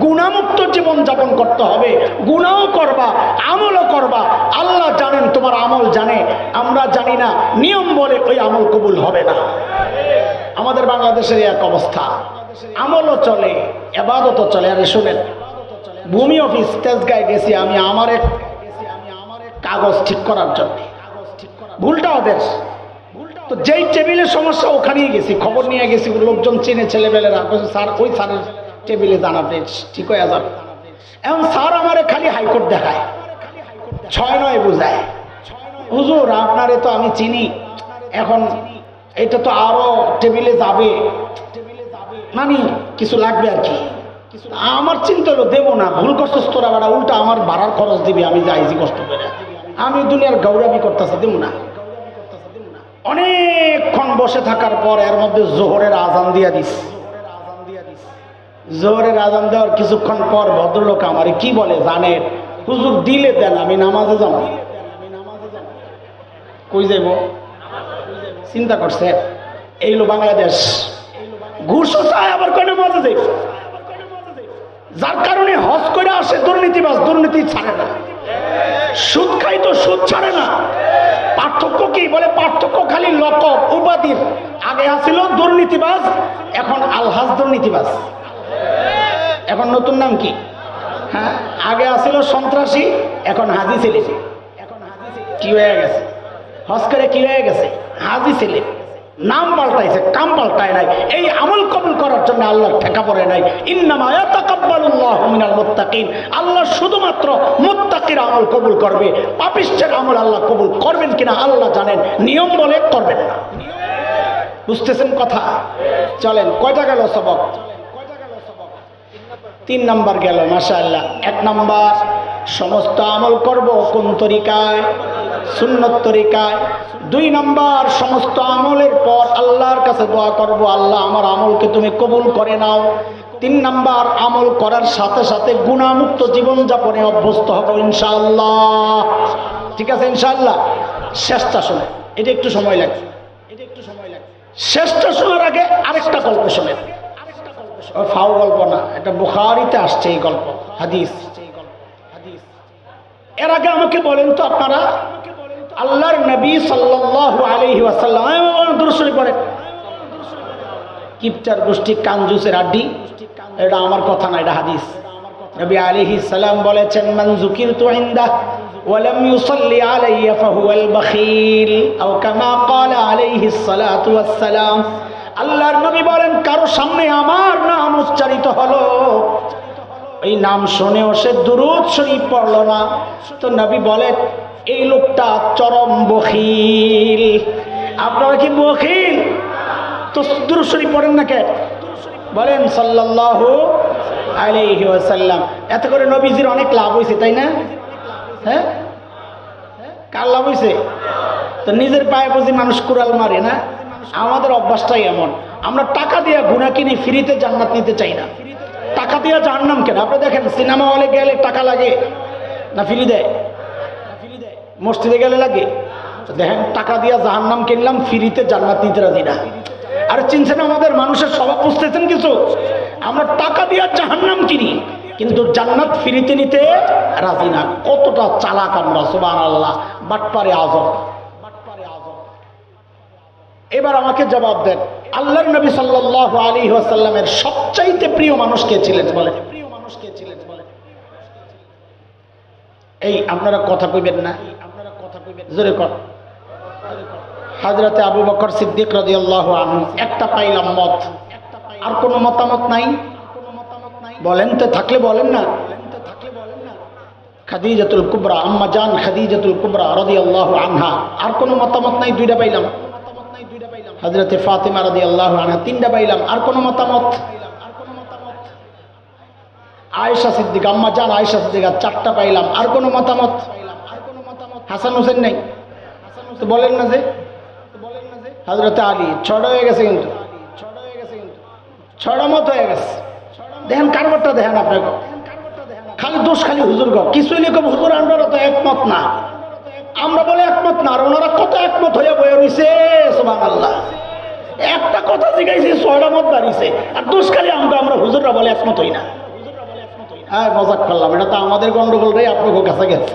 গুণামুক্ত জীবন যাপন করতে হবে। গুণাও করবা, আমলও করবা। আল্লাহ জানেন, তোমার আমল জানে। আমরা জানি না, নিয়ম বলে ওই আমল কবুল হবে না। আমাদের বাংলাদেশের এক অবস্থা। আমলও চলে, এবাদতও চলে। আরে শুনেন ভূমি অফিস তেজগায় গেছি আমি আমার এক কাগজ ঠিক করার জন্য। ভুলটা ওদের। তো যেই টেবিলের সমস্যা, ওখানেই গেছি, খবর নিয়ে গেছি, লোকজন চেনে ছেলেবেলেরা স্যার, ওই স্যারের টেবিলে জানাতে ঠিক হয়ে যাবে। এখন স্যার আমারে খালি হাইকোর্ট দেখায়। ছয় নয় বোঝায়। হুজুর, আপনারে তো আমি চিনি। এখন এটা তো আরও টেবিলে যাবে। মানে কিছু লাগবে আর কি। আমার চিন্তা হলো, দেবো না, ভুল করছিস তোরা, বেড়া, উল্টা আমার বাড়ার খরচ দিবি, আমি যাইছি কষ্ট করে আমি দুনিয়ার গৌরবী করতেছে, দেবো না। অনেকক্ষণ বসে থাকার পর এর মধ্যে জোহরের আজান দিয়া দিস। জোহরের আজান দেওয়ার কিছুক্ষণ পর ভদ্রলোক আমার কি বলে জানে? হুজুর, দিলে দেন, আমি নামাজে যাব। কই যাইব? চিন্তা করছে এইলো বাংলাদেশ। চায় আবার কয় নামাজে যাইব যার কারণে হজ করে আসে, দুর্নীতিবাজ, দুর্নীতি ছাড়ে না। সুদ খাই তো সুদ ছাড়ে না। পার্থক্য কি? বলে পার্থক্য খালি লকব উপাধির আগে আসিল দুর্নীতিবাজ, এখন আলহাজ দুর্নীতিবাজ। এখন নতুন নাম কি? হ্যাঁ আগে আসিল সন্ত্রাসী, এখন হাজি ছেলে এখন হাজি কি হয়ে গেছে? হজ করে কি হয়ে গেছে? হাজি ছেলে নাম পাল্টাইছে, কাম পাল্টায় নাই। এই আমল কবুল করার জন্য আল্লাহ ঠেকা পড়ে নাই। ইন্নামা ইয়াতাকাব্বালুল্লাহু মিনাল মুত্তাকিন। আল্লাহ শুধুমাত্র মুত্তাকির আমল কবুল করবে। পাপিষ্ঠের আমল আল্লাহ কবুল করবেন কিনা আল্লাহ জানেন। নিয়ম বলে করবেন না। বুঝতেছেন কথা? চলেন, কয়টা গেল সবক? তিন নাম্বার গেল, মাশাআল্লাহ। এক নাম্বার, সমস্ত আমল করব কোন তরিকায়? সুন্নত তরিকায়। দুই নম্বর, সমস্ত আমলের পর আল্লাহর কাছে দোয়া করব, আল্লাহ আমার আমলকে তুমি কবুল করে নাও। তিন নাম্বার, আমল করার সাথে সাথে গুণামুক্ত জীবনযাপনে অভ্যস্ত হব ইনশাআল্লাহ। ঠিক আছে ইনশাআল্লাহ? শেষটা শোনে, এটা একটু সময় লাগবে। এটা একটু সময় লাগবে। শেষটা শোনার আগে আরেকটা গল্প শোনেন। ও ফাও গল্প না, এটা বুখারিতে আসছে এই গল্প হাদিস। এর আগে আমাকে বলেন তো আপনারা আল্লাহর নবী সাল্লাল্লাহু আলাইহি ওয়াসাল্লাম দুরুশরী পড়ে কিপটার গোষ্ঠী কাঞ্জুসের আড্ডি এটা আমার কথা না এটা হাদিস নবী আলাইহিস সালাম বলেছেন মান যুকিরতু ইনদা ولم يصلي علي فهو البخيل أو كما قال عليه الصلاة والسلام আল্লাহর নবী বলেন কারো সামনে আমার নাম উচ্চারিত হলো এই নাম শুনেও সে দুরুদ শরীফ পড়লো না তো নবী বলে এই লোকটা চরম বখিল। আপনারা কি বখিল? তো দুরুদ শরীফ পড়েন না কে? বলেন সাল্লাল্লাহু আলাইহি ওয়াসাল্লাম। এত করে নবীজির অনেক লাভ হয়েছে তাই না? হ্যাঁ? কার লাভ হয়েছে তো নিজের পায়ে বুঝি মানুষ কুড়াল মারে, না? আমাদের অভ্যাসটাই এমন। আমরা টাকা দিয়ে গুণা কিনে, ফ্রিতে জান্নাত নিতে চাই না। টাকা দিয়ে জাহান্নাম কেন? আপনি দেখেন, সিনেমা হলে গেলে টাকা লাগে, না ফ্রি দেয় মসজিদে গেলে লাগে? দেখেন, টাকা দিয়া দিয়ে জাহান্নাম কিনলাম, ফিরিতে জান্নাত নিতে রাজি না। আর চিনছেন আমাদের মানুষের স্বভাব বুঝতেছেন কিছু? আমরা টাকা দিয়া দিয়ে জাহান্নাম কিনি, কিন্তু জান্নাত ফিরিতে নিতে রাজি না। কতটা চালাক আমরা সুবান আল্লাহ বাটপারে আজম। এবার আমাকে জবাব দেন, আল্লাহর নবী সাল্লাহ আলী ওয়াসাল্লামের সবচাইতে প্রিয় মানুষ কে ছিলেন বলে প্রিয় মানুষ কে ছিলেন বলে এই, আপনারা কথা কইবেন না। হাজরাতে আবু বকর সিদ্দিক আনহু, একটা পাইলাম মত আর কোনো মতামত নাই? বলেন তো, থাকলে বলেন না। খাদিজাতুল কুবরা, আম্মা জান খাদিজাতুল কুবরা আনহা, আর কোনো মতামত নাই? দুইটা পাইলাম। আল্লাহ আনহা, তিনটা পাইলাম। আর কোনো মতামত? আয়েশা সিদ্দিক, আম্মা জান আয়েশা সিদ্দিকা চারটা পাইলাম। আর কোনো মতামত? হাসান হোসেন নেই? তো বলেন না যে। হজরতে আলী, ছড়া হয়ে গেছে কিন্তু। ছড়া মত হয়ে গেছে। দেখেন কারবারটা দেখেন আপনাকে দোষ খালি হুজুর গো। কিছু লিখব হুজুর আমরা তো একমত না। আমরা বলে একমত না, আর ওনারা কত একমত হয়ে বয়ে রইছে সোমান আল্লাহ একটা কথা জিগাইছে ছয়টা মত বাড়িছে। আর দোষ খালি আমরা আমরা হুজুররা বলে একমত হই না। হ্যাঁ মজাক করলাম। এটা তো আমাদের গন্ডগোলটাই আপনার কাছে গেছে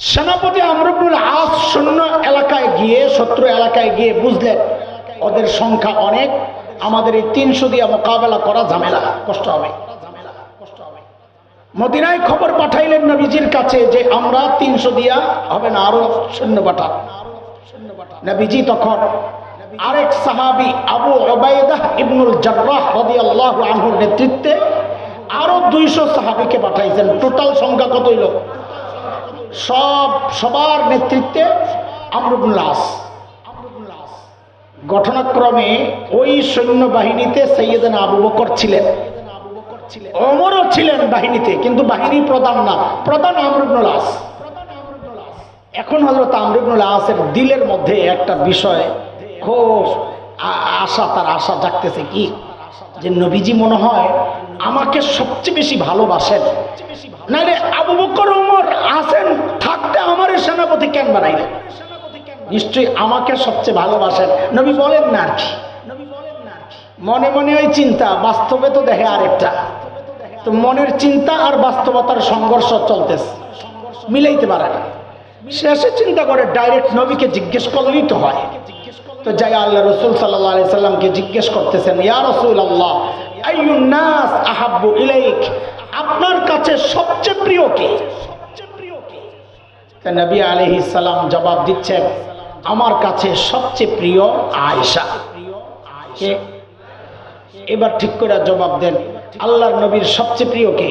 সেনাপতি আমরুবুল আস শূন্য এলাকায় গিয়ে, শত্রু এলাকায় গিয়ে বুঝলেন, ওদের সংখ্যা অনেক, আমাদের এই তিনশো দিয়া মোকাবেলা করা ঝামেলা, কষ্ট হবে। মদিনায় খবর পাঠাইলেন নবীজির কাছে যে আমরা তিনশো দিয়া হবে না, আরও শূন্য পাঠা নবীজি তখন আরেক সাহাবি আবু ওবায়দাহ ইবনুল জার্রাহ রাদিয়াল্লাহু নেতৃত্বে আরও দুইশো সাহাবিকে পাঠাইছেন। টোটাল সংখ্যা কত হইল সব সবার নেতৃত্বে আমরুবুল্লাস ঘটনাক্রমে ওই সৈন্যবাহিনীতে সৈয়দান আবু বকর ছিলেন। অমরও ছিলেন বাহিনীতে, কিন্তু বাহিনী প্রধান না। প্রধান আমরুবনুল আস। এখন হজরত আমরুবনুল আসের দিলের মধ্যে একটা বিষয়, খুব আশা, তার আশা জাগতেছে কি? যে নবীজি মনে হয় আমাকে সবচেয়ে বেশি ভালোবাসেন। নাইলে আবু বকর ওমর আছেন থাকতে আমার সেনাপতি কেন বানাইলেন? নিশ্চয়ই আমাকে সবচেয়ে ভালোবাসেন। নবী বলেন না আর কি। মনে মনে ওই চিন্তা, বাস্তবে তো দেখে আরেকটা। তো মনের চিন্তা আর বাস্তবতার সংঘর্ষ চলতেছে। মিলাইতে পারে না শেষে চিন্তা করে ডাইরেক্ট নবীকে জিজ্ঞেস করলেই তো হয়। তো যাই আল্লাহ রসুল সাল্লাহ সাল্লামকে জিজ্ঞেস করতেছেন, ইয়া রসুল আল্লাহ আপনার কাছে সবচেয়ে প্রিয় কে? নবী আলাইহিস সালাম জবাব দিচ্ছেন, আমার কাছে সবচেয়ে প্রিয় আয়েশা। কে? এবার ঠিক করে জবাব দেন, আল্লাহর নবীর সবচেয়ে প্রিয় কে?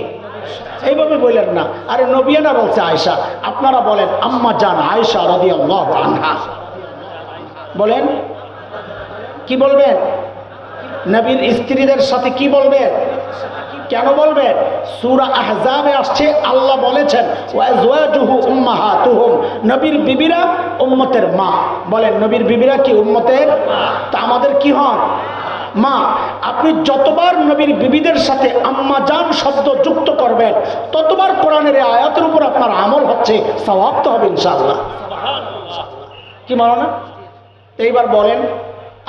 এইভাবে বললেন না, আরে নবিয়ানা বলছে আয়সা আপনারা বলেন আম্মা জান আয়সা রদি বলেন, কি বলবেন? নবীর স্ত্রীদের সাথে কি বলবেন কেন বলবেন সূরা আহজাবে আসছে, আল্লাহ বলেছেন নবীর বিবিরা উম্মতের মা। বলেন, নবীর বিবিরা কি উম্মতের? তা আমাদের কি হন মা, আপনি যতবার নবীর বিবিদের সাথে আম্মা জান শব্দ যুক্ত করবেন, ততবার কোরআনের আয়াতের উপর আপনার আমল হচ্ছে স্বভাব তো হবে ইনশাআল্লাহ। কি মানো না এইবার বলেন,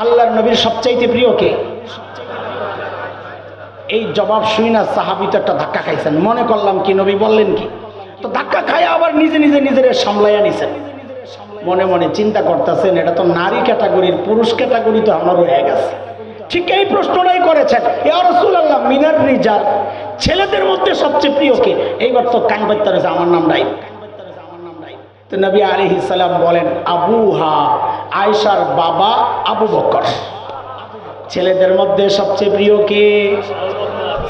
আল্লাহর নবীর সবচাইতে প্রিয় কে? এই জবাব শুই না সাহাবি তো একটা ধাক্কা খাইছেন। মনে করলাম কি নবী বললেন কি? তো ধাক্কা খাই আবার নিজে নিজে নিজের সামলাইয়া নিছেন। মনে মনে চিন্তা করতেছেন, এটা তো নারী ক্যাটাগরির, পুরুষ ক্যাটাগরি তো আমার হয়ে গেছে। ঠিক এই প্রশ্নটাই করেছেন রাসূলুল্লাহ, মিনার রিজাল। ছেলেদের মধ্যে সবচেয়ে প্রিয় কে? এইবার তো কান পাইতে রয়েছে আমার নাম নাই তো নবী সালাম বলেন, আবুহা, আয়েশার বাবা আবু বকর। ছেলেদের মধ্যে সবচেয়ে প্রিয় কে?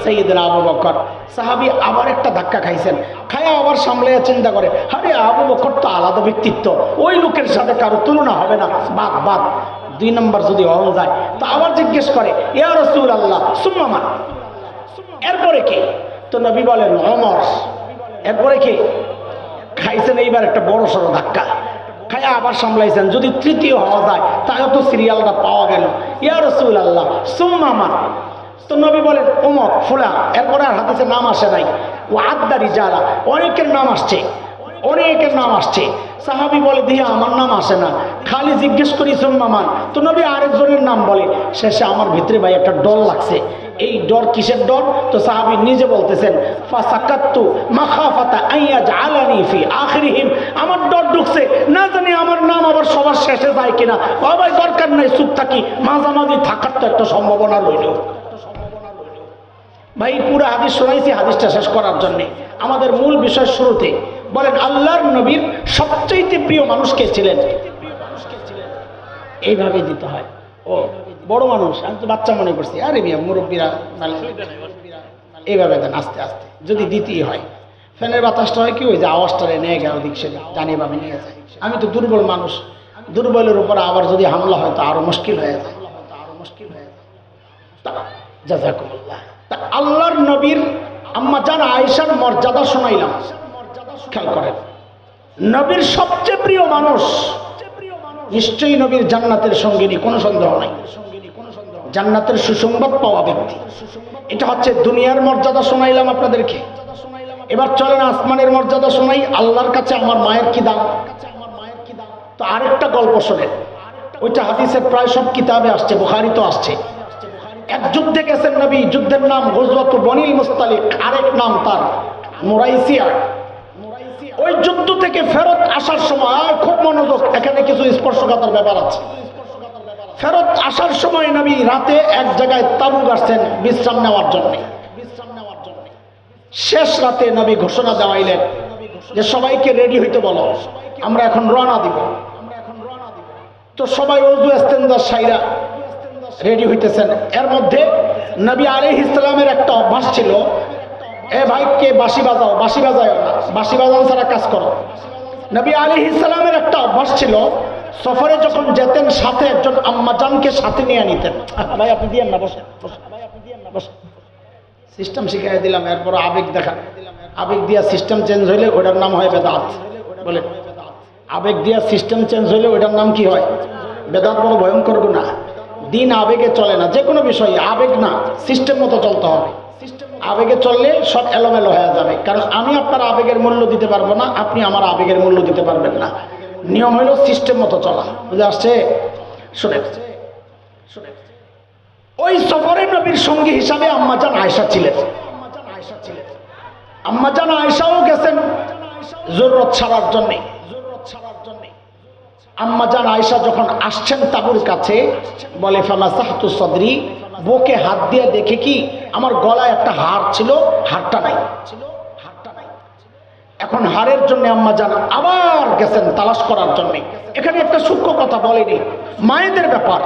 সৈয়দনা আবু বকর। সাহাবি আবার একটা ধাক্কা খাইছেন। খায়া আবার সামলে চিন্তা করে, আরে, আবু বকর তো আলাদা ব্যক্তিত্ব। ওই লোকের সাথে কারও তুলনা হবে না। বাদ বাদ। দুই নম্বর যদি অহল যায়, তো আবার জিজ্ঞেস করে, ইয়া রসুল আল্লাহ সুম্মামা এরপরে কে? তো নবী বলেন, অমর। এরপরে কে? খাইছেন এইবার একটা বড় সড়ো ধাক্কা। খায়া আবার সামলাইছেন। যদি তৃতীয় হওয়া যায় তাহলে তো সিরিয়ালটা পাওয়া গেল। ইয়া রসুল আল্লাহ সুম্মামা তো নবী বলেন ওমর ফুলা এরপরে আর হাদিসে নাম আসে নাই। ও আদারি জালা অনেকের নাম আসছে। অনেকের নাম আসছে। সাহাবি বলে, দিয়ে, আমার নাম আসে না। খালি জিজ্ঞেস করি সোম্মামান তো নবী আরেকজনের নাম বলে। শেষে আমার ভিতরে ভাই একটা ডর লাগছে। এই ডর কিসের ডর? তো সাহাবি নিজে বলতেছেন আখিরিহিম। আমার ডর ঢুকছে, না জানি আমার নাম আবার সবার শেষে যায় কিনা। বাবাই দরকার নাই, চুপ থাকি। মাঝামাঝি থাকার তো একটা সম্ভাবনা রইল। ভাই, পুরো হাদিস শোনাইছি, হাদিসটা শেষ করার জন্যে। আমাদের মূল বিষয় শুরুতে বলেন, আল্লাহর নবীর সবচাইতে প্রিয় মানুষ কে ছিলেন? এইভাবে দিতে হয়। ও, বড় মানুষ, আমি তো বাচ্চা মনে করছি। আরে মিয়া, মুরব্বীরা এইভাবে দেন, আস্তে আস্তে। যদি দিতেই হয়। ফ্যানের বাতাসটা হয় কি, ওই যে আওয়াজটা নিয়ে গেল দিক সে জানি বা নিয়ে যায়। আমি তো দুর্বল মানুষ। দুর্বলের উপর আবার যদি হামলা হয়, তো আরও মুশকিল হয়ে যায়। আরও মুশকিল হয়ে যায় আল্লাহর নবীর আম্মা জান আয়েশার মর্যাদা শোনাইলাম। খেয়াল করেন নবীর সবচেয়ে প্রিয় মানুষ, নিশ্চয়ই নবীর জান্নাতের সঙ্গিনী, কোনো সন্দেহ নাই। জান্নাতের সুসংবাদ পাওয়া ব্যক্তি। এটা হচ্ছে দুনিয়ার মর্যাদা শোনাইলাম আপনাদেরকে। এবার চলেন আসমানের মর্যাদা শোনাই, আল্লাহর কাছে আমার মায়ের কি দাম? তো আরেকটা গল্প শোনেন। ওইটা হাদিসের প্রায় সব কিতাবে আসছে বুখারি তো আসছে। এক যুদ্ধে গেছেন নবী, যুদ্ধের নাম গজওয়াত বনিল মুস্তালিক, আরেক নাম তার, মোরাইসিয়া। ওই যুদ্ধ থেকে ফেরত আসার সময় খুব মনোযোগ, এখানে কিছু স্পর্শকাতার ব্যাপার আছে। ফেরত আসার সময় নবী রাতে এক জায়গায় তাবু গাছছেন বিশ্রাম নেওয়ার জন্য। শেষ রাতে নবী ঘোষণা দেওয়াইলেন যে সবাইকে রেডি হইতে বলো, আমরা এখন রওনা দিব। তো সবাই অজু এস্তেন্দার সাইরা রেডি হইতেছেন। এর মধ্যে নবী আলী ইসলামের একটা অভ্যাস ছিল এ ভাইকে বাঁশি বাজাও? বাঁশি বাজাও না। বাঁশি বাজাও ছাড়া কাজ করো। নবী আলী ইসলামের একটা অভ্যাস ছিল, সফরে যখন যেতেন, সাথে একজন আম্মাজানকে সাথে নিয়ে নিতেন ভাই, আপনি দিয়েন না, বসেন। ভাই আপনি না বসেন। সিস্টেম শিখাই দিলাম, এরপর আবেগ দেখা। আবেগ দিয়া সিস্টেম চেঞ্জ হইলে ওটার নাম হয় বেদাত। বলে আবেগ দিয়া সিস্টেম চেঞ্জ হইলে ওটার নাম কি হয়? বেদাত বড় ভয়ঙ্কর গুণা দিন আবেগে চলে না যে কোনো বিষয়ে আবেগ না সিস্টেম মতো চলতে হবে। আবেগে চললে সব এলোমেলো হয়ে যাবে। কারণ আমি আপনার আবেগের মূল্য দিতে পারব না, আপনি আমার আবেগের মূল্য দিতে পারবেন না। নিয়ম হইল সিস্টেম মতো চলা। বুঝে আসছে? শুনে ওই সফরে নবীর সঙ্গী হিসাবে আম্মাজান আয়সা ছিলেন। আম্মাজান আয়সাও গেছেন জরুরত ছাড়ার জন্যে। আম্মাজান আয়সা যখন আসছেন তাবুর কাছে, বলে ফামা সাহাতু সদরি, বুকে হাত দিয়ে দেখে কি আমার গলায় একটা হার ছিল, হারটা নাই, ছিল এখন হারের জন্য আম্মা যান, আবার গেছেন তালাশ করার জন্য। এখানে একটা সূক্ষ্ম কথা বলেনি, মায়েদের ব্যাপার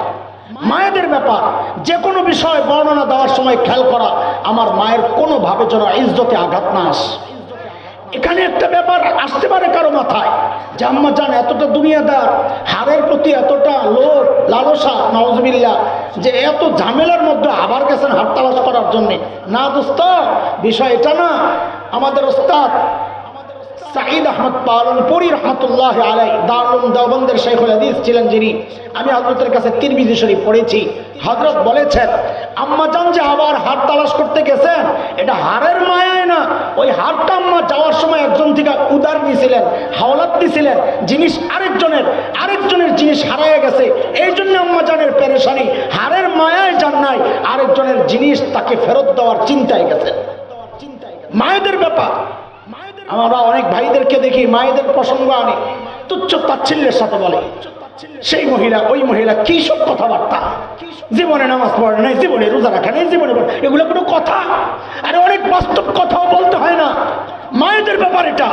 মায়েদের ব্যাপার। যে কোনো বিষয় বর্ণনা দেওয়ার সময় খেয়াল করা, আমার মায়ের কোনোভাবে যেন ইজ্জতে আঘাত না আসে। এখানে একটা ব্যাপার আসতে পারে কারও মাথায় যে আম্মা যান এতটা দুনিয়াদার হারের প্রতি এতটা লোভ, লালসা নওয়াজবিল্লা যে এত ঝামেলার মধ্যে আবার গেছেন হাত করার জন্যে। না দোস্ত বিষয় এটা না আমাদের ওস্তাদ সাঈদ আহমদ পালনপুরি রহমতুল্লাহ আলাই দারুল দেওবন্দের শেখুল হাদিস ছিলেন যিনি। আমি হজরতের কাছে তিরমিজি শরীফ পড়েছি। হজরত বলেছেন, আম্মা চান যে আবার হার তালাশ করতে গেছেন এটা হারের মায়ায় না। ওই হারটা আম্মা যাওয়ার সময় একজন থেকে উদার দিছিলেন, হাওলাত দিছিলেন, জিনিস আরেকজনের আরেকজনের জিনিস হারায় গেছে। এই জন্য আম্মাজানের পেরেশানি হারের মায়ায় যান নাই, আরেকজনের জিনিস তাকে ফেরত দেওয়ার চিন্তায় গেছেন মায়েদের ব্যাপার আমরা অনেক ভাইদেরকে দেখি, মায়েদের প্রসঙ্গ আনি, তুচ্ছ তাচ্ছিল্যের সাথে বলে। সেই মহিলা, ওই মহিলা কি সব কথাবার্তা? জীবনে নামাজ পড়ে নাই, জীবনে রোজা রাখে নাই, জীবনে এগুলো কোনো কথা? আরে অনেক বাস্তব কথাও বলতে হয় না। মায়েদের ব্যাপার এটা।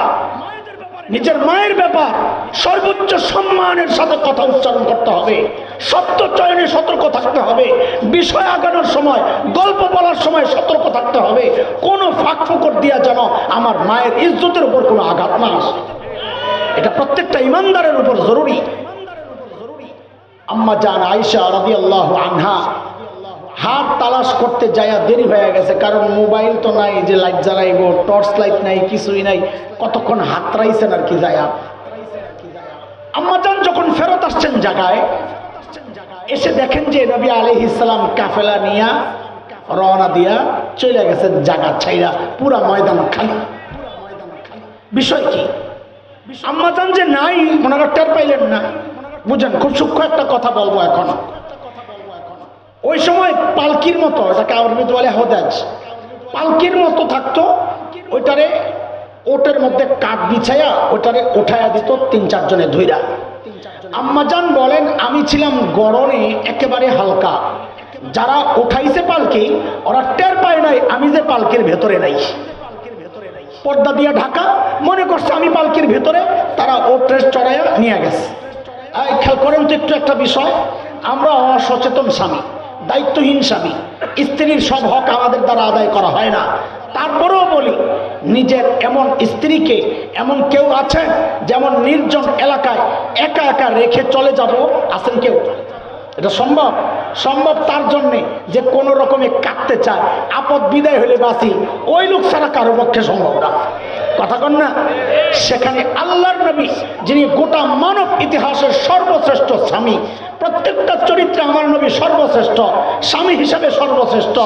নিজের মায়ের ব্যাপার সর্বোচ্চ সম্মানের সাথে কথা উচ্চারণ করতে হবে। সত্য চয়নে সতর্ক থাকতে হবে। বিষয় আগানোর সময়, গল্প বলার সময় সতর্ক থাকতে হবে। কোনো ফাঁক ফোকর দিয়া যেন আমার মায়ের ইজ্জতের উপর কোনো আঘাত না আসে। এটা প্রত্যেকটা ইমানদারের উপর জরুরি। আম্মা জান আয়সা রবি আল্লাহ আনহা হাত তালাশ করতে যায়া দেরি হয়ে গেছে, কারণ মোবাইল তো নাই, যে লাইট জ্বালাইব টর্চ লাইট নাই, কিছুই নাই, কতক্ষণ হাত রাইছেন আর কি যায়া আম্মাজান যখন ফেরত আসছেন জায়গায়, এসে দেখেন যে নবী আলহ ইসলাম কাফেলা নিয়া, রওনা দিয়া চলে গেছেন জায়গা ছাইরা পুরা ময়দান খালি। বিষয় কি? আম্মাজান যে নাই ওনারা টের পাইলেন না। বুঝেন, খুব সূক্ষ্ম একটা কথা বলব এখন। ওই সময় পালকির মতো, এটাকে আরবিতে বলে হদাজ। পালকির মতো থাকতো, ওইটারে ওটের মধ্যে কাঠ বিছাইয়া ওইটারে উঠাইয়া দিত তিন চারজনে ধইরা। আম্মাজান বলেন, আমি ছিলাম গরমে একেবারে হালকা। যারা উঠাইছে পালকি, ওরা টের পায় নাই আমি যে পালকির ভেতরে নাই। পর্দা দিয়ে ঢাকা, মনে করছে আমি পালকির ভেতরে, তারা ও ট্রেস চড়াইয়া নিয়ে গেছে। খেয়াল করেন তো একটু একটা বিষয়, আমরা অসচেতন স্বামী। দায়িত্বহীন স্বামী। স্ত্রীর সব হক আমাদের দ্বারা আদায় করা হয় না। তারপরেও বলি, নিজের এমন স্ত্রীকে এমন কেউ আছেন যেমন নির্জন এলাকায় একা একা রেখে চলে যাব? আছেন কেউ? এটা সম্ভব? সম্ভব তার জন্যে যে কোনো রকমে কাটতে চায়, আপদ বিদায় হলে বাঁচি, ওই লোক ছাড়া কারও পক্ষে সম্ভব না। কথা কন না? সেখানে আল্লাহর নবী, যিনি গোটা মানব ইতিহাসের সর্বশ্রেষ্ঠ স্বামী প্রত্যেকটা চরিত্রে আমার নবী সর্বশ্রেষ্ঠ, স্বামী হিসাবে সর্বশ্রেষ্ঠ,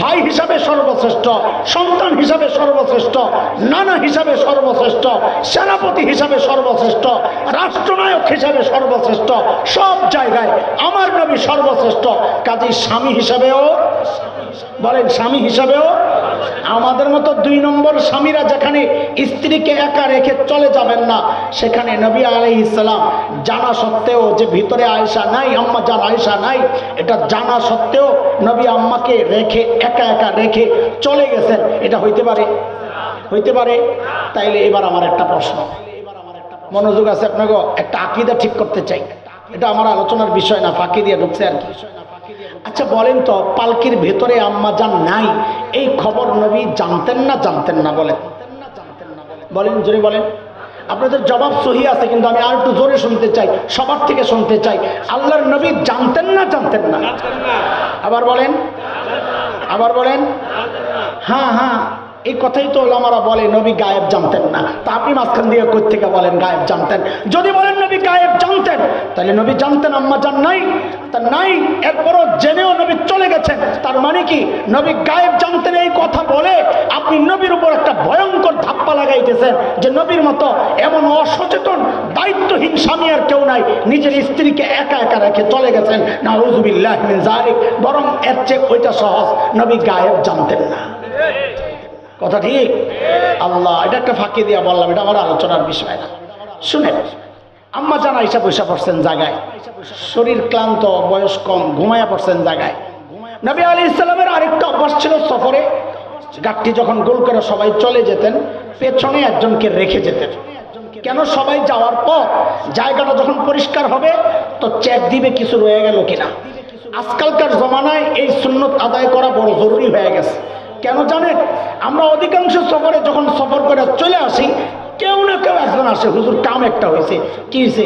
ভাই হিসাবে সর্বশ্রেষ্ঠ, সন্তান হিসাবে সর্বশ্রেষ্ঠ, নানা হিসাবে সর্বশ্রেষ্ঠ, সেনাপতি হিসাবে সর্বশ্রেষ্ঠ, রাষ্ট্রনায়ক হিসাবে সর্বশ্রেষ্ঠ, সব জায়গায় আমার নবী সর্বশ্রেষ্ঠ। কাজী স্বামী হিসাবেও, বলেন স্বামী হিসাবেও আমাদের মতো দুই নম্বর স্বামীরা যেখানে স্ত্রীকে একা রেখে চলে যাবেন না, সেখানে নবী আলাই ইসলাম জানা সত্ত্বেও যে ভিতরে আয়সা নাই, আম্মা জান আয়সা নাই। এটা জানা সত্ত্বেও নবী আম্মাকে রেখে, একা একা রেখে চলে গেছেন। এটা হইতে পারে? হইতে পারে? তাইলে এবার আমার একটা প্রশ্ন। মনোযোগ আছে আপনাকে? একটা আকিদা ঠিক করতে চাই। এটা আমার আলোচনার বিষয় না, ফাঁকি দিয়ে ঢুকছে আর কি। আচ্ছা বলেন তো, পালকির ভেতরে আম্মা যান নাই। এই খবর নবী জানতেন না জানতেন না বলেন। বলেন, জোরে বলেন। আপনাদের জবাব সহি আছে কিন্তু আমি আর একটু জোরে শুনতে চাই সবার থেকে শুনতে চাই। আল্লাহর নবী জানতেন না? জানতেন না। আবার বলেন আবার বলেন হ্যাঁ হ্যাঁ। এই কথাই তো ওলামারা বলে, নবী গায়েব জানতেন না। তা আপনি মাঝখান দিয়ে থেকে বলেন গায়েব জানতেন? যদি বলেন নবী গায়েব জানতেন, তাহলে নবী জানতেন, আম্মা জান নাই, তা নাই, এরপরও জেনেও নবী চলে গেছেন। তার মানে কি? নবী গায়েব জানতেন এই কথা বলে, আপনি নবীর উপর একটা ভয়ঙ্কর ধাপ্পা লাগাইতেছেন যে নবীর মতো এমন অসচেতন, দায়িত্বহীন স্বামী আর কেউ নাই। নিজের স্ত্রীকে একা একা রেখে চলে গেছেন। না রুজুবিল্লাহ বরং এর চেয়ে ওইটা সহজ, নবী গায়েব জানতেন না। কথা ঠিক? আল্লাহ, এটা একটা ফাঁকি দিয়া বললাম, এটা আমার আলোচনার বিষয় না। শুনেন, আম্মা জানা হিসাব পয়সা পড়ছেন জায়গায়, শরীর ক্লান্ত, বয়স কম ঘুমায়া পড়ছেন জায়গায়, নবী আলী ইসলামের আরেকটা অভ্যাস ছিল সফরে। গাঠটি যখন গোল করে সবাই চলে যেতেন, পেছনে একজনকে রেখে যেতেন। কেন সবাই যাওয়ার পর জায়গাটা যখন পরিষ্কার হবে, তো চেক দিবে কিছু রয়ে গেল কিনা। আজকালকার জমানায় এই সুন্নত আদায় করা বড় জরুরি হয়ে গেছে। কেন জানেন আমরা অধিকাংশ সফরে যখন সফর করে চলে আসি, কেউ না কেউ একজন আসে, হুজুর, কাম একটা হয়েছে কি হয়েছে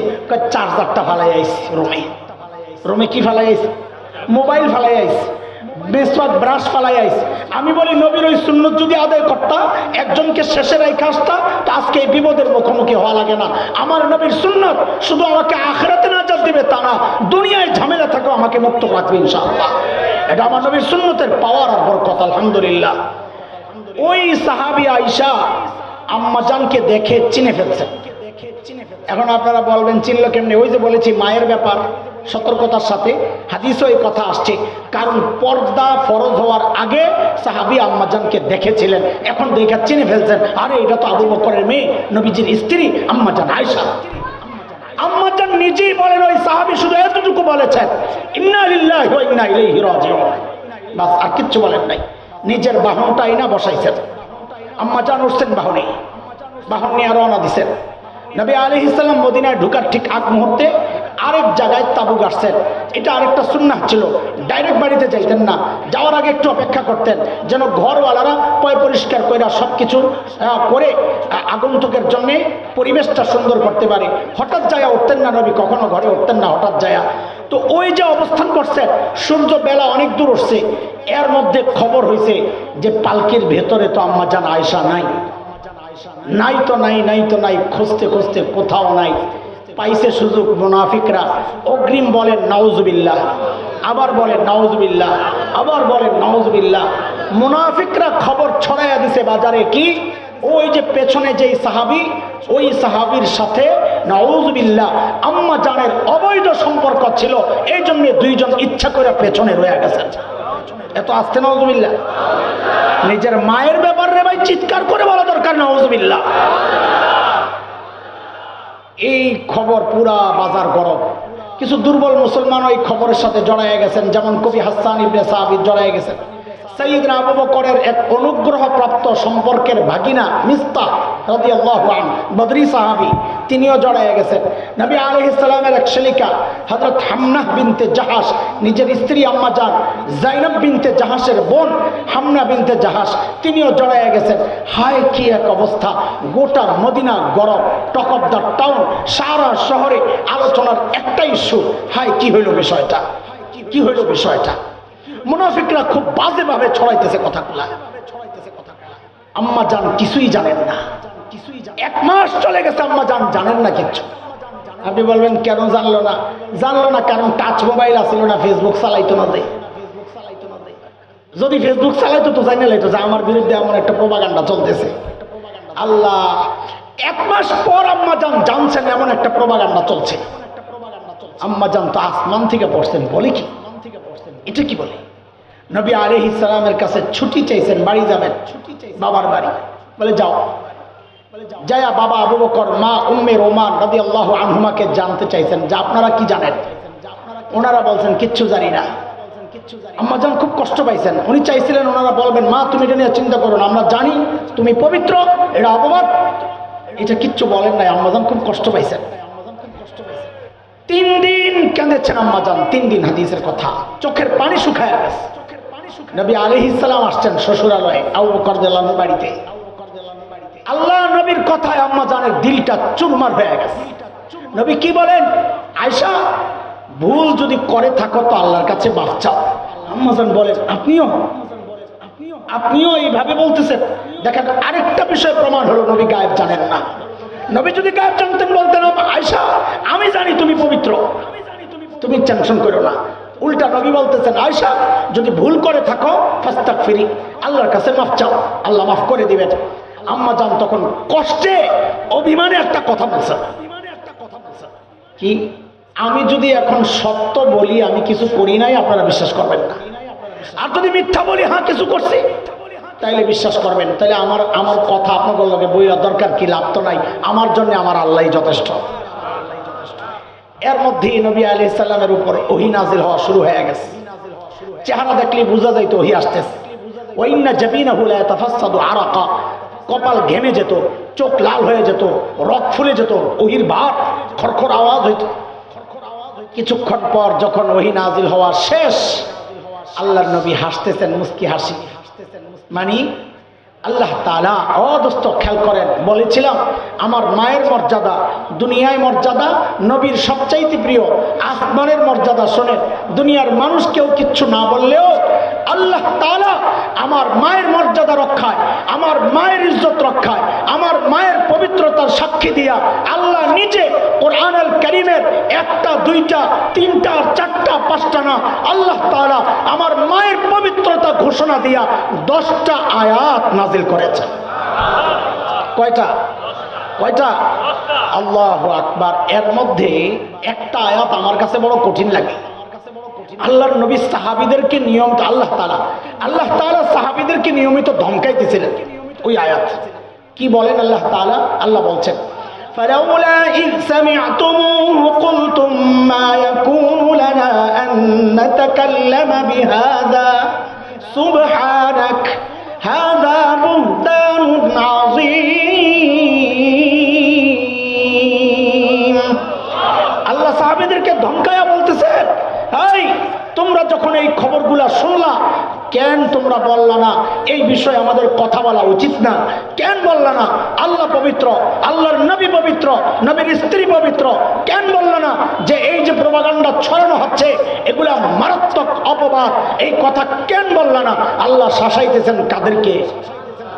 চার্জারটা ফালাই আইসি রুমে। রুমে কি ফালাই আইসি মোবাইল ফালাই আইসি বেসওয়াক ব্রাশ ফালাই আইসি আমি বলি, নবীর ওই সুন্নত যদি আদায় করতাম একজনকে শেষে রেখে আসতাম তো আজকে এই বিপদের মুখোমুখি হওয়া লাগে না। আমার নবীর সুন্নত শুধু আমাকে আখরাতে নাজাত দিবে তা না, দুনিয়ায় ঝামেলা থাকো, আমাকে মুক্ত রাখবে ইনশাআল্লাহ। এটা আমার নবীর সুন্নতের পাওয়ার আর বরকত, আলহামদুলিল্লাহ। ওই সাহাবি আইসা আম্মাজানকে দেখে চিনে ফেলছেন এখন আপনারা বলবেন, চিনল কেমনি? ওই যে বলেছি, মায়ের ব্যাপার, সতর্কতার সাথে। হাদিসও এই কথা আসছে। কারণ পর্দা ফরজ হওয়ার আগে সাহাবি আম্মাজানকে দেখেছিলেন। এখন দেখে চিনে ফেলছেন, আরে এটা তো আবু বকরের মেয়ে, নবীজির স্ত্রী আম্মাজান আয়সা নিজেই বলেন, ওই সাহাবি শুধু এতটুকু বলেছেন বাস, আর কিচ্ছু বলেন নাই। নিজের বাহনটাই না বসাইছেন। আম্মা আম্মাজান উঠছেন বাহনে। বাহন নিয়ে রওনা দিছেন। নবী আলী ইসলাম মদিনায় ঢুকার ঠিক আগ মুহূর্তে আরেক জায়গায় তাবু গাড়ছেন এটা আরেকটা সুন্নাহ ছিল। ডাইরেক্ট বাড়িতে যাইতেন না। যাওয়ার আগে একটু অপেক্ষা করতেন। যেন ঘরওয়ালারা পয় পরিষ্কার করে সব কিছু করে আগন্তুকের জন্যে পরিবেশটা সুন্দর করতে পারে। হঠাৎ যায় উঠতেন না নবী, কখনো ঘরে উঠতেন না হঠাৎ যায়। তো ওই যে অবস্থান করছেন সূর্য বেলা অনেক দূর উঠছে। এর মধ্যে খবর হয়েছে যে পালকির ভেতরে তো আম্মা জান আয়সা নাই। নাই তো নাই নাই তো নাই, খুঁজতে খুঁজতে কোথাও নাই। পাইছে সুযোগ মুনাফিকরা। অগ্রিম বলেন, নাউজবিল্লাহ। আবার বলেন, নাউজবিল্লাহ। আবার বলেন, নাউজবিল্লাহ। মুনাফিকরা খবর ছড়াইয়া দিছে বাজারে কি? ওই যে পেছনে যেই সাহাবি, ওই সাহাবির সাথে, নাউজবিল্লাহ। আম্মা জানের অবৈধ সম্পর্ক ছিল, এই জন্য দুইজন ইচ্ছা করে পেছনে রয়ে গেছেন এত আসতে নাউজবিল্লাহ। নিজের মায়ের ব্যাপারে ভাই, চিৎকার করে বলা দরকার নওয়াজবিল্লা এই খবর পুরা বাজার গরম। কিছু দুর্বল মুসলমান ওই খবরের সাথে জড়াইয়া গেছেন, যেমন কবি হাসান ইবনে সাহাবি জড়াইয়া গেছেন। সঈদনা আবু বকরের এক অনুগ্রহপ্রাপ্ত সম্পর্কের ভাগিনা মিস্তা রাদিয়াল্লাহু আন বদরি সাহাবী, তিনিও জড়াইয়া গেছেন। নবী আলাইহিস সালামের এক শালিকা, হযরত হামনাহ বিনতে জাহাস নিজের স্ত্রী আম্মা জান, জাইনব বিনতে জাহাসের বোন হামনা বিনতে জাহাস তিনিও জড়াইয়া গেছেন। হায়, কি এক অবস্থা! গোটা মদিনা গরম টক অফ দ্য টাউন, সারা শহরে আলোচনার একটাই ইস্যু। হায়, কি হইল বিষয়টা? কি হইল বিষয়টা? মুনাফিকরা খুব বাজেভাবে ছড়াইতেছে কথাগুলা। আম্মা জান কিছুই জানেন না। এক মাস চলে গেছে আম্মা জান জানেন না কিচ্ছু। আপনি বলবেন, কেন জানলো না? জানলো না কারণ টাচ মোবাইল আসলো না, ফেসবুক চালাইতো না যে। যদি ফেসবুক চালাইতো তো জানি লাইতো যে আমার বিরুদ্ধে এমন একটা প্রবাগান্ডা চলতেছে। আল্লাহ, এক মাস পর আম্মা জান জানছেন এমন একটা প্রবাগান্ডা চলছে। আম্মা জান তো আসমান থেকে পড়ছেন, বলে কি? এটা কি বলে? নবী আলহ ইসলামের কাছে ছুটি চাইছেন, বাড়ি যাবেন। ছুটি চাই বাবার বাড়ি। বলে, যাও। যায়া বাবা আবু বকর, মা উম্মে রোমান রবি আল্লাহ আনহুমাকে জানতে চাইছেন। যে আপনারা কি জানেন? ওনারা বলছেন, কিচ্ছু জানি না। আম্মাজান খুব কষ্ট পাইছেন। উনি চাইছিলেন, ওনারা বলবেন, মা, তুমি এটা নিয়ে চিন্তা করো আমরা জানি তুমি পবিত্র, এটা অপবাদ। এটা কিচ্ছু বলেন নাই আম্মাজান খুব কষ্ট পাইছেন। তিন দিন কেঁদেছেন আম্মাজান তিন দিন হাদিসের কথা। চোখের পানি শুকায় গেছে। নবী আলহ ইসলাম আসছেন শ্বশুরালয়ে, আবু বকর দেলানোর বাড়িতে। আল্লাহ নবীর কথায় আম্মাজানের দিলটা চুরমার হয়ে গেছে। নবী কি বলেন? আয়সা ভুল যদি করে থাকো তো আল্লাহর কাছে মাফ চাও। আম্মাজান বলেন, আপনিও আপনিও এইভাবে বলতেছেন। দেখেন আরেকটা বিষয় প্রমাণ হলো, নবী গায়েব জানেন না। নবী যদি গায়েব জানতেন জানি তুমি পবিত্র। তুমি টেনশন করো না। উল্টা নবী বলতেছেন আয়সা যদি ভুল করে থাকো ফাস্তাক ফিরি আল্লাহর কাছে মাফ চাও। আল্লাহ মাফ করে দিবেন। আম্মা জান তখন কষ্টে, অভিমানে একটা কথা বলছেন কি? আমি যদি এখন সত্য বলি, আমি কিছু করি নাই, আপনারা বিশ্বাস করবেন না। আর যদি মিথ্যা বলি হ্যাঁ কিছু করছি। তাইলে বিশ্বাস করবেন। তাহলে আমার আমার কথা আপনাদের লগে বইরা দরকার কি? লাভ তো নাই। আমার জন্য আমার আল্লাহ যথেষ্ট। এর মধ্যেই নবী আলি সাল্লামের উপর ওহি নাজিল হওয়া শুরু হয়ে গেছে। চেহারা দেখলে বোঝা যাইতো ওহি আসতেছে। ওইনা জাবিনা হুলা তাফাসাদু আরাকা। কপাল ঘেমে যেত, চোখ লাল হয়ে যেত রক ফুলে যেত, ওহির ভাত খরখর আওয়াজ হইত। কিছুক্ষণ পর যখন ওহি নাজিল হওয়া শেষ, আল্লাহর নবী হাসতেছেন মুস্কি হাসি। মানে আল্লাহ তালা অদস্ত খেয়াল করেন। বলেছিলাম, আমার মায়ের মর্যাদা, দুনিয়ায় মর্যাদা, নবীর সবচাইতে প্রিয়, আসমানের মর্যাদা শোনেন। দুনিয়ার মানুষ কেউ কিচ্ছু না বললেও আল্লাহ তালা আমার মায়ের মর্যাদা রক্ষায়, আমার মায়ের ইজ্জত রক্ষায়, আমার মায়ের পবিত্রতার সাক্ষী দিয়া আল্লাহ নিজে কোরআন আল করিমের একটা, দুইটা, তিনটা, চারটা, পাঁচটা না, আল্লাহ তালা আমার মায়ের পবিত্রতা ঘোষণা দিয়া দশটা আয়াত নাজিল করেছে কয়টা? কয়টা? আল্লাহ আকবার। এর মধ্যে একটা আয়াত আমার কাছে বড় কঠিন লাগে। আল্লাহর নবী সাহাবিদেরকে নিয়মিত আল্লাহ তালা আল্লাহ তালা সাহাবিদেরকে নিয়মিত ধমকাইতেছিলেন ওই আয়াত কি বলেন আল্লাহ তালা আল্লাহ বলছেন فلولا إذ سمعتموه قلتم ما يكون لنا أن نتكلم بهذا سبحانك هذا بهتان عظيم যখন এই খবরগুলা শুনলা? কেন তোমরা বললা না? এই বিষয়ে আমাদের কথা বলা উচিত না। কেন বললা না? আল্লাহ পবিত্র, আল্লাহর নবী পবিত্র, নবীর স্ত্রী পবিত্র। কেন বললা না যে এই যে প্রবাগান্ডা ছড়ানো হচ্ছে, এগুলা মারাত্মক অপবাদ? এই কথা কেন বললা না? আল্লাহ শাসাইতেছেন কাদেরকে?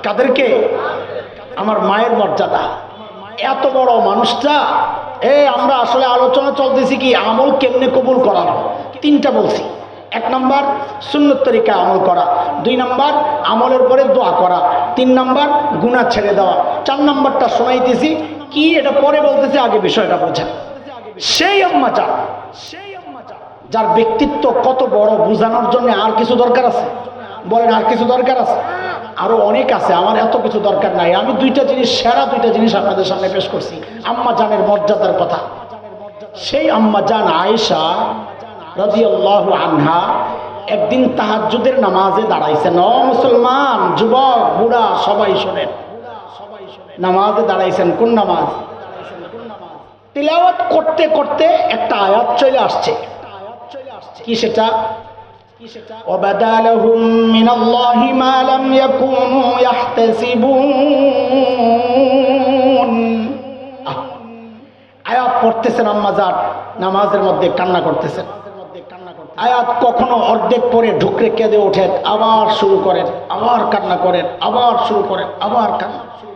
কাদেরকে? আমার মায়ের মর্যাদা। এত বড় মানুষটা, এ আমরা আসলে আলোচনা চলতেছি কি? আমল কেমনে কবুল করানো তিনটা বলছি। এক নম্বর, সুন্নত তরিকা আমল করা। দুই নম্বর, আমলের পরে দোয়া করা। তিন নম্বর গুণা ছেড়ে দেওয়া। চার নম্বরটা শোনাইতেছি, কি এটা পরে বলতেছি, আগে বিষয়টা বোঝা সেই আম্মা চা সেই আম্মা চা যার ব্যক্তিত্ব কত বড়, বোঝানোর জন্য আর কিছু দরকার আছে? বলেন, আর কিছু দরকার আছে? আরও অনেক আছে, আমার এত কিছু দরকার নাই। আমি দুইটা জিনিস, সেরা দুইটা জিনিস আপনাদের সামনে পেশ করছি। আম্মা জানের মর্যাদার কথা। সেই আম্মা জান আয়েশা রাদিয়াল্লাহু আনহা একদিন তাহাজ্জুদের নামাজে দাঁড়াইছেন ও মুসলমান যুবক বুড়া সবাই শোনেন নামাজে দাঁড়াইছেন কোন নামাজ তিলাওয়াত করতে করতে একটা আয়াত চলে আসছে কি সেটা وبدا لهم من الله ما لم يكونوا يحتسبون আহ, আয়াত পড়তেছেন আম্মাজান নামাজের মধ্যে কান্না করতেছেন আয়াত কখনো অর্ধেক পরে ঢুকরে কেঁদে ওঠেন, আবার শুরু করেন, আবার কান্না করেন, আবার শুরু করেন, আবার কান্না শুরু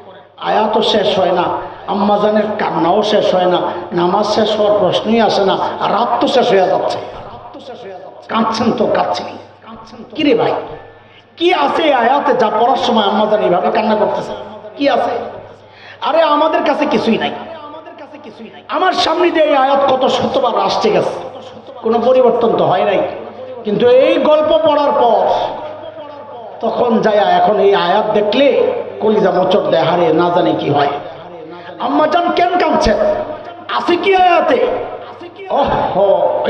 আয়াতও শেষ হয় না, আম্মাজানের কান্নাও শেষ হয় না, নামাজ শেষ হওয়ার প্রশ্নই আসে না, আর রাত তো শেষ হয়ে যাচ্ছে। কাঁদছেন তো, কাঁদছেন। কি রে ভাই, কি আছে আয়াতে যা পড়ার সময় আম্মাজান এইভাবে কান্না করতেছে? কি আছে? আরে আমাদের কাছে কিছুই নাই আমাদের কাছে কিছুই নাই। আমার সামনে দিয়ে এই আয়াত কত শতবার আসছে গেছে। কোনো পরিবর্তন তো হয় নাই। কিন্তু এই গল্প পড়ার পর তখন যায় এখন এই আয়াত দেখলে কলিজা মোচর দেয়, হারে না জানে কি হয়। আম্মা জান কেন কাঁদছেন? আছে কি আয়াতে? ওহ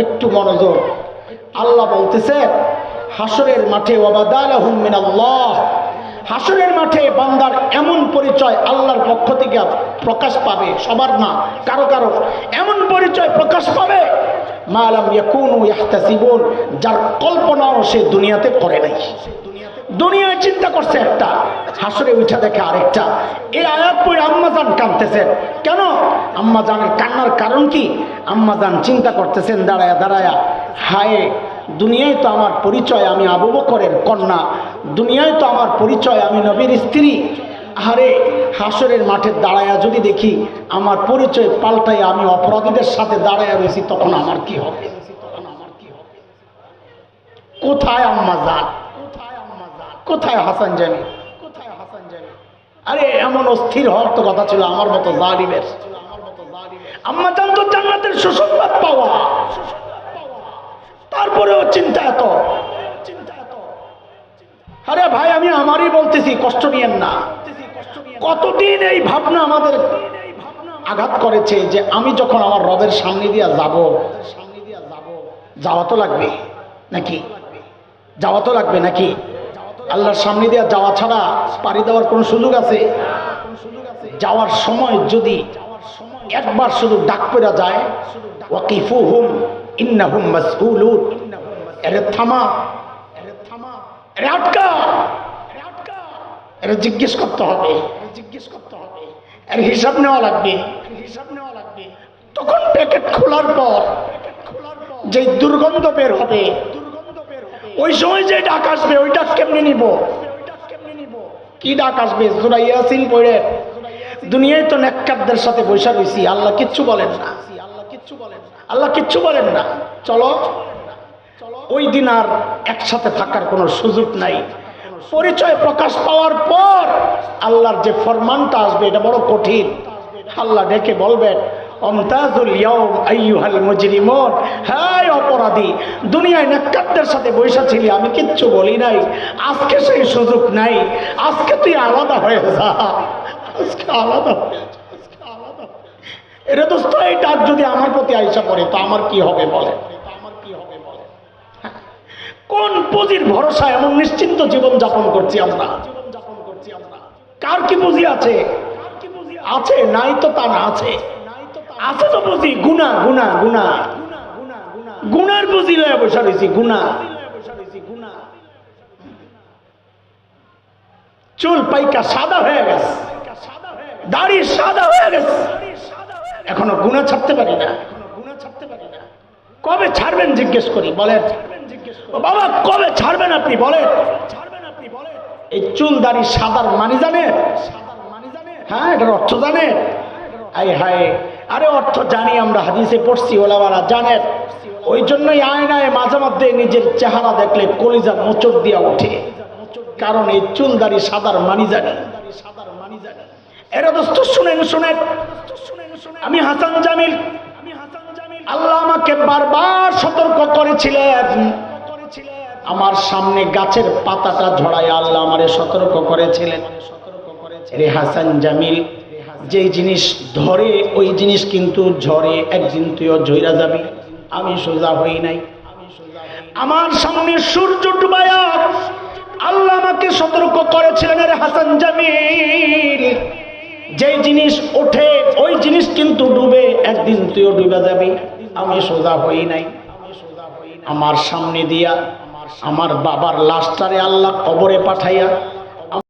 একটু মনোযোগ। আল্লাহ বলতেছে হাসরের মাঠে ওবাদালাহুম মিনাল্লাহ। হাসরের মাঠে বান্দার এমন পরিচয় আল্লাহর পক্ষ থেকে প্রকাশ পাবে, সবার না, কারও কারও। এমন পরিচয় প্রকাশ পাবে মালাম ইয়াকুনু যার কল্পনাও সে দুনিয়াতে করে নাই। দুনিয়ায় চিন্তা করছে একটা, হাসরে উঠা দেখে আরেকটা। এই আয়াত পড়ে আম্মাজান কাঁদতেছেন। কেন? আম্মাজানের কান্নার কারণ কি? আম্মাজান চিন্তা করতেছেন, দাঁড়ায়া দাঁড়ায়া, হায় দুনিয়ায় তো আমার পরিচয় আমি আবু বকরের কন্যা। দুনিয়ায় তো আমার পরিচয় আমি নবীর স্ত্রী। আরে হাসরের মাঠে দাঁড়ায়া যদি দেখি, আমার পরিচয় পাল্টাই আমি অপরাধীদের সাথে দাঁড়ায়া রয়েছি, তখন আমার কি হবে? কোথায় আম্মা যান কোথায় হাসান জানি কোথায় হাসান জানি? আরে, এমন অস্থির হওয়ার তো কথা ছিল আমার মতো জালিমের। আম্মা জান তো জান্নাতের সুসংবাদ পাওয়া। তারপরেও চিন্তা এত। আরে ভাই, আমি আমারই বলতেছি, কষ্ট নিয়েন না। কতদিন এই ভাবনা আমাদের আঘাত করেছে যে আমি যখন আমার রবের সামনে দিয়া যাব, যাওয়া তো লাগবে নাকি? যাওয়া তো লাগবে নাকি? আল্লাহর সামনে দিয়া যাওয়া ছাড়া পাড়ি দেওয়ার কোনো সুযোগ আছে? যাওয়ার সময় যদি একবার শুধু ডাক পেরা যায়, ওয়াকিফুহুম। থামা। আটকা। জিজ্ঞেস করতে হবে জিজ্ঞেস করতে হবে। এর হিসাব নেওয়া লাগবে। হিসাব নেওয়া লাগবে তখন প্যাকেট খোলার পর যে দুর্গন্ধ বের হবে, ওই সময় যে ডাক আসবে, ওই ডাক কেমনে নিব? কি ডাক আসবে? সুরা ইয়াসিন পড়ে। দুনিয়ায় তো নেককারদের সাথে বৈশা রয়েছি আল্লাহ কিচ্ছু বলেন না। আল্লাহ কিচ্ছু বলেন না। চলো। ওই দিন আর একসাথে থাকার কোনো সুযোগ নাই। পরিচয় প্রকাশ পাওয়ার পর আল্লাহর যে ফরমানটা আসবে এটা বড় কঠিন। আল্লাহ ডেকে বলবেন অমতাজুল ইয়ম আইয়ুহাল মুজরিমুন। হায় অপরাধী দুনিয়ায় নেককারদের সাথে বৈশা ছিলি আমি কিচ্ছু বলি নাই। আজকে সেই সুযোগ নাই। আজকে তুই আলাদা হয়ে যা। আজকে আলাদা হয়ে যা, এরে দোস্ত এই ডাক যদি আমার প্রতি আইসা করে, তো আমার কি হবে বলে? কোন পুঁজির ভরসা এমন নিশ্চিন্ত জীবন যাপন করছি আমরা? কার কি পুঁজি আছে? আছে, নাই তো তা না আছে। আছে তো পুঁজি, গুণা গুণা গুনা গুনার পুঁজি লয়ে বসে রয়েছি, গুণা। চুল পাইকা সাদা হয়ে গেছে। দাড়ি সাদা হয়ে গেছে। এখনও গুণা ছাড়তে পারি না। কবে ছাড়বেন জিজ্ঞেস করি, বলেন। বাবা, কবে ছাড়বেন আপনি, বলেন। এই চুল দাড়ি সাদার মানি জানে? হ্যাঁ এটার অর্থ জানে? আই হায়। আরে অর্থ জানি, আমরা হাদিসে পড়ছি ওলাওয়ালা জানেন। ওই জন্যই আয়নায় মাঝে মধ্যে নিজের চেহারা দেখলে কলিজা মোচড় দিয়া ওঠে। কারণ এই চুল দাড়ি সাদার মানি জানি। এরা দোস্ত, শুনেন শুনেন। আমি হাসান জামিল। আল্লাহ আমাকে বারবার সতর্ক করেছিলেন। আমার সামনে গাছের পাতাটা ঝড়ায় আল্লাহ আমারে সতর্ক করেছিলেন। রে হাসান জামিল যে জিনিস ধরে ওই জিনিস কিন্তু ঝরে একদিন তুইও ঝইরা যাবি। আমি সোজা হই নাই। আমার সামনে সূর্য ডুবায়া। আল্লাহ আমাকে সতর্ক করেছিলেন রে হাসান জামিল। যেই জিনিস ওঠে, ওই জিনিস কিন্তু ডুবে, একদিন তুইও ডুবে যাবি। আমি সোজা হই নাই। আমার সামনে দিয়া, আমার বাবার লাশটারে আল্লাহ কবরে পাঠাইয়া